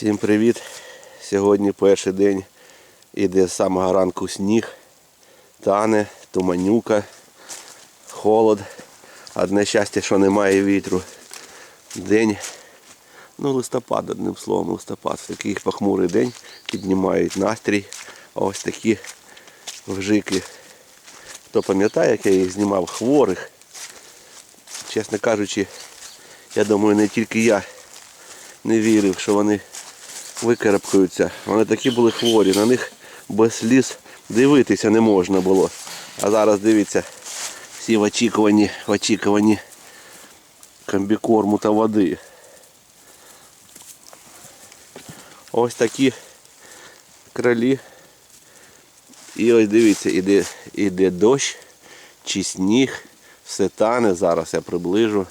Всім привіт! Сьогодні перший день іде з самого ранку сніг, тане, туманюка, холод. Одне щастя, що немає вітру. День, ну листопад, одним словом, листопад. Такий похмурий день, піднімають настрій. Ось такі вжики. Хто пам'ятає, як я їх знімав хворих. Чесно кажучи, я думаю, не тільки я не вірив, що вони викарабкаються. Вони такі були хворі, на них без сліз дивитися не можна було. А зараз дивіться, всі в очікуванні, в очікуванні комбікорму та води. Ось такі кролі. І ось дивіться, іде, іде дощ чи сніг, все тане. Зараз я приближу.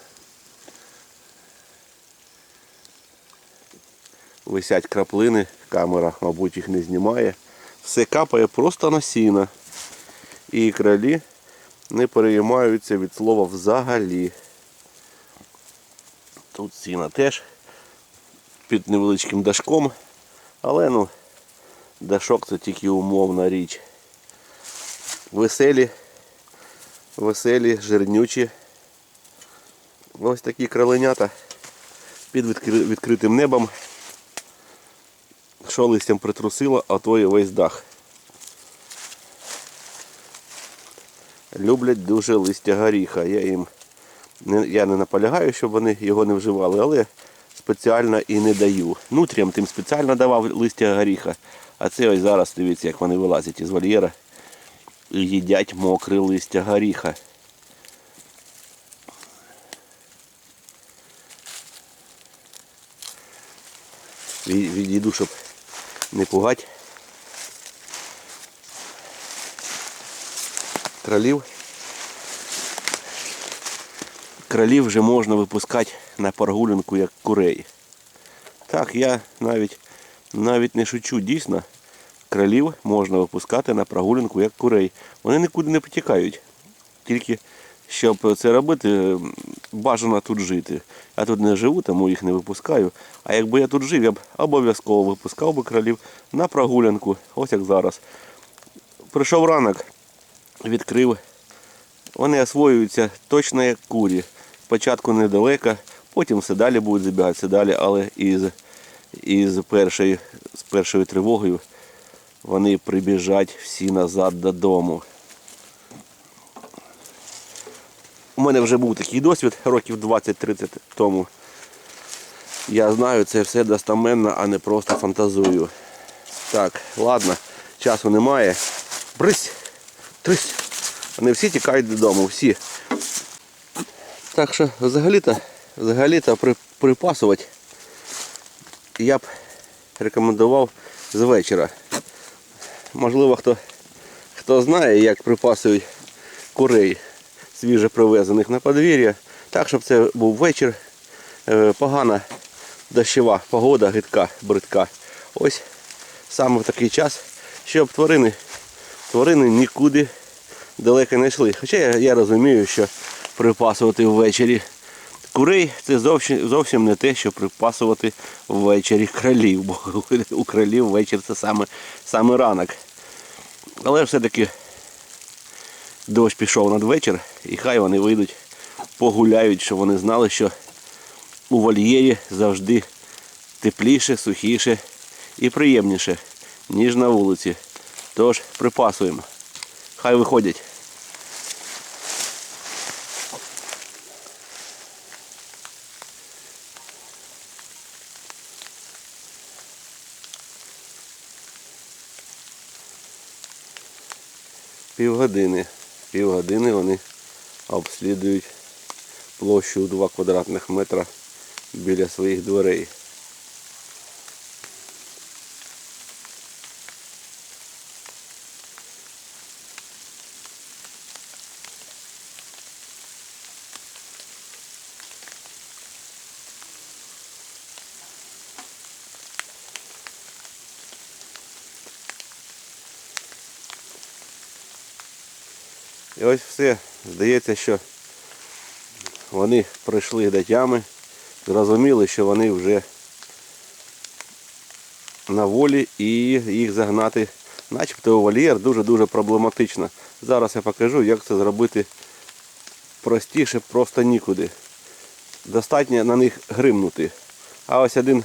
Висять краплини, камера, мабуть, їх не знімає. Все капає просто на сіно. І кролі не переймаються від слова взагалі. Тут сіна теж під невеличким дашком, але ну, дашок це тільки умовна річ. Веселі, веселі, жирнючі. Ось такі кроленята під відкритим небом що листям притрусило, а то і весь дах. Люблять дуже листя горіха. Я їм не, я не наполягаю, щоб вони його не вживали, але спеціально і не даю. Нутріям тим спеціально давав листя горіха. А це ось зараз дивіться, як вони вилазять із вольєра і їдять мокре листя горіха. Відійду, щоб не пугать. Кролів. Кролів вже можна випускати на прогулянку як курей. Так, я навіть навіть не шучу, дійсно, кролів можна випускати на прогулянку як курей. Вони нікуди не потікають. Тільки щоб це робити, бажано тут жити. Я тут не живу, тому їх не випускаю. А якби я тут жив, я б обов'язково випускав би кролів на прогулянку, ось як зараз. Прийшов ранок, відкрив. Вони освоюються точно як курі. Спочатку недалеко, потім все далі будуть забігати, все далі, але із, із першої, з першою тривогою вони прибіжать всі назад додому. У мене вже був такий досвід років 20-30 тому. Я знаю, це все достаменно, а не просто фантазую. Так, ладно, часу немає. Брись! Трись! Вони всі тікають додому, всі. Так що взагалі-то взагалі-то при, припасувати я б рекомендував з вечора. Можливо, хто, хто знає, як припасують курей свіже привезених на подвір'я. Так, щоб це був вечір. Е, Погана дощова погода, гидка, бридка. Ось саме в такий час, щоб тварини, тварини нікуди далеко не йшли. Хоча я, я розумію, що припасувати ввечері курей це зовсім, зовсім не те, що припасувати ввечері кролів, бо у кролів вечір це саме, саме ранок. Але все-таки дощ пішов надвечір, і хай вони вийдуть, погуляють, щоб вони знали, що у вольєрі завжди тепліше, сухіше і приємніше, ніж на вулиці. Тож припасуємо. Хай виходять. Півгодини. Півгодини вони обслідують площу у 2 квадратних метра біля своїх дверей. І ось все. Здається, що вони прийшли до тями, зрозуміли, що вони вже на волі і їх загнати начебто у вольєр дуже-дуже проблематично. Зараз я покажу, як це зробити простіше, просто нікуди. Достатньо на них гримнути. А ось один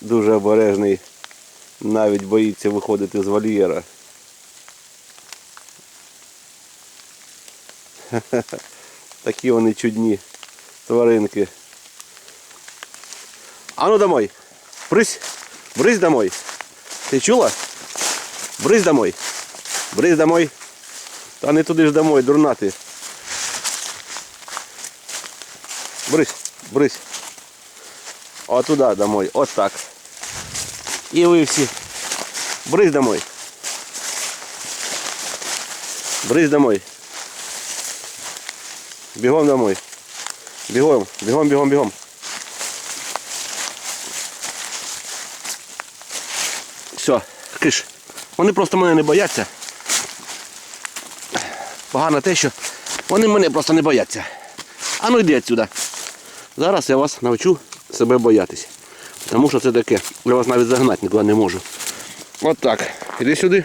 дуже обережний навіть боїться виходити з вольєра. Такі вони чудні тваринки. А ну домой. Брысь. Брысь домой. Ти чула? Брысь домой. Брысь домой. Та не туди ж домой, дурна ти. Брысь, брысь. О, туди домой. От так. І ви всі. Брысь домой. Брысь домой. Бігом домой. Бігом, бігом, бігом, бігом. Все, киш. Вони просто мене не бояться. Погано те, що вони мене просто не бояться. А ну йди отсюда. Зараз я вас навчу себе боятися. Тому що це таке. Я вас навіть загнати нікуди не можу. От так. Іди сюди.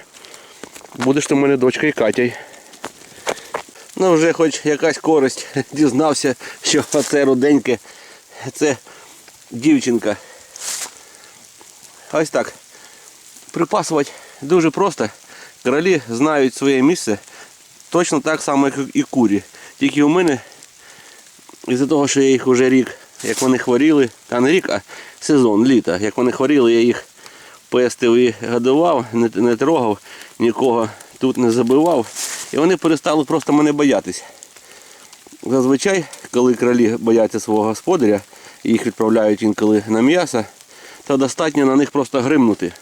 Будеш ти в мене дочкою Катя. Ну вже хоч якась користь дізнався, що це руденьке, це дівчинка. Ось так. Припасувати дуже просто. Кролі знають своє місце точно так само, як і курі. Тільки у мене, із-за того, що я їх вже рік, як вони хворіли, та не рік, а сезон, літо. Як вони хворіли, я їх пестив і годував, не, не трогав, нікого тут не забивав. І вони перестали просто мене боятися. Зазвичай, коли кролі бояться свого господаря, їх відправляють інколи на м'ясо, то достатньо на них просто гримнути.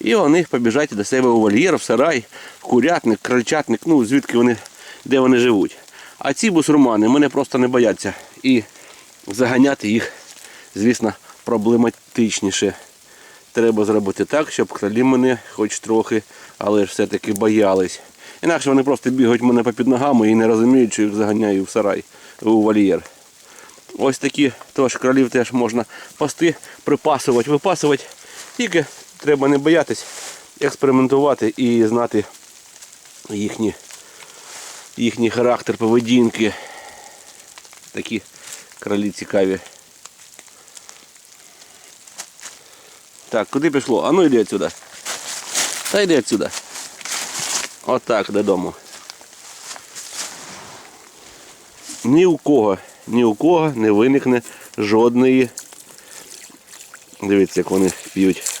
І вони побіжать до себе у вольєр, в сарай, в курятник, крольчатник, ну звідки вони, де вони живуть. А ці бусурмани мене просто не бояться. І заганяти їх, звісно, проблематичніше. Треба зробити так, щоб кролі мене хоч трохи, але ж все-таки боялись. Інакше вони просто бігають мене попід ногами і не розуміють, що їх заганяю в сарай, у вольєр. Ось такі тож кролів теж можна пасти, припасувати, випасувати. Тільки треба не боятись, експериментувати і знати їхні, їхній характер поведінки. Такі кролі цікаві. Так, куди пішло? А ну йди отсюда. Та йди отсюда. Отак додому. Ні у кого, ні у кого не виникне жодної. Дивіться, як вони п'ють.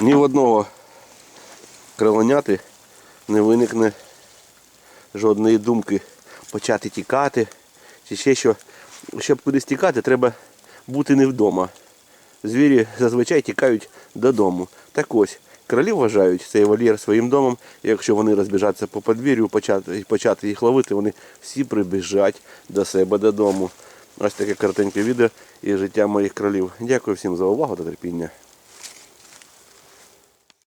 Ні в одного кроленяти не виникне жодної думки почати тікати. Чи ще що. Щоб кудись тікати, треба бути не вдома. Звірі зазвичай тікають додому. Так ось, кролі вважають цей вольєр своїм домом. І якщо вони розбіжаться по подвір'ю почати, почати їх ловити, вони всі прибіжать до себе додому. Ось таке коротеньке відео і життя моїх кролів. Дякую всім за увагу та терпіння.